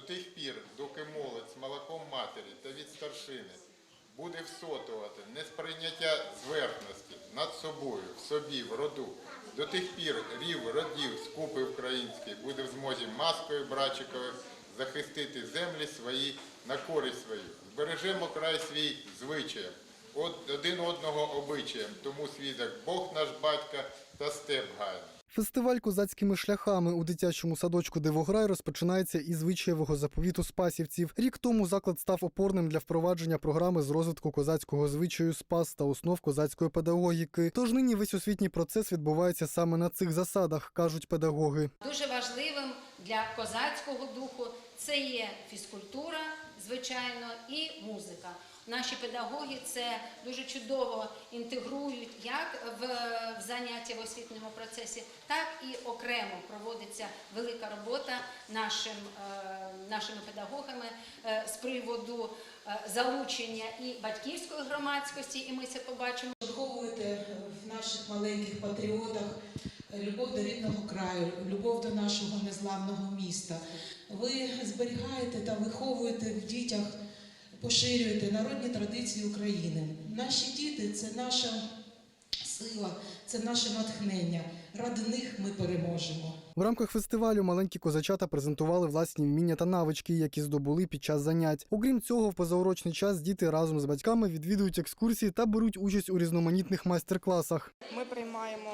до тих пір, доки молодь з молоком матері та від старшини буде всотувати несприйняття зверхності над собою, в собі, в роду. До тих пір рів родів скупи український буде в змозі маскою Брачикових захистити землі свої на користь свою. Збережемо край свій звичаєм, один одного обичаєм, тому свідок Бог наш батька та степ гайний. Фестиваль козацькими шляхами у дитячому садочку Дивограй розпочинається із звичаєвого заповіту спасівців. Рік тому заклад став опорним для впровадження програми з розвитку козацького звичаю спас та основ козацької педагогіки. Тож нині весь освітній процес відбувається саме на цих засадах, кажуть педагоги. Дуже важливим для козацького духу це є фізкультура, звичайно, і музика. Наші педагоги це дуже чудово інтегрують як в, в заняття в освітньому процесі, так і окремо проводиться велика робота нашим, е, нашими педагогами е, з приводу е, залучення і батьківської громадськості, і ми це побачимо. Виховуєте в наших маленьких патріотах любов до рідного краю, любов до нашого незламного міста. Ви зберігаєте та виховуєте в дітях, поширюєте народні традиції України. Наші діти це наша сила, це наше натхнення. Ради них ми переможемо. В рамках фестивалю маленькі козачата презентували власні вміння та навички, які здобули під час занять. Окрім цього, в позаурочний час діти разом з батьками відвідують екскурсії та беруть участь у різноманітних майстер-класах. Ми приймаємо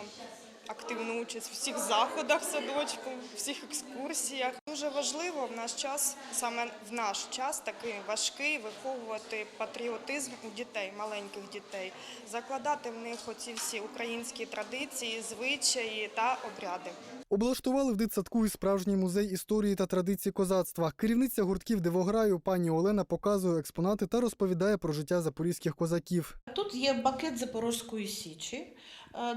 активну участь в всіх заходах садочку, всіх екскурсіях. Дуже важливо в наш час, саме в наш час, такий важкий, виховувати патріотизм у дітей, маленьких дітей, закладати в них оці всі українські традиції, звичаї та обряди. Облаштували в дитсадку і справжній музей історії та традицій козацтва. Керівниця гуртків Дивограю пані Олена показує експонати та розповідає про життя запорізьких козаків. Тут є бакет Запорозької січі,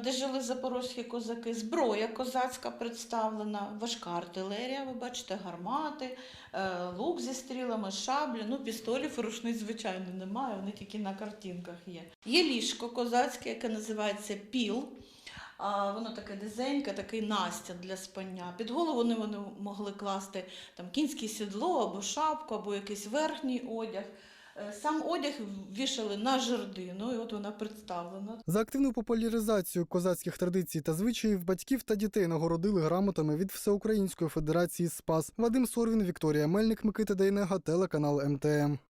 де жили запорозькі козаки, зброя козацька представлена, важка артилерія, ви бачите, гармати, е, лук зі стрілами, шаблі, ну пістолів рушниць, звичайно, немає, вони тільки на картинках є. Є ліжко козацьке, яке називається піл. Воно таке дизеньке, такий настяд для спання. Під голову вони, вони могли класти там кінське сідло або шапку, або якийсь верхній одяг. Е, Сам одяг вішали на жердину, і от вона представлена. За активну популяризацію козацьких традицій та звичаїв батьків та дітей нагородили грамотами від Всеукраїнської федерації Спас. Вадим Сорвін, Вікторія Мельник, Микита Дейнега, телеканал МТМ.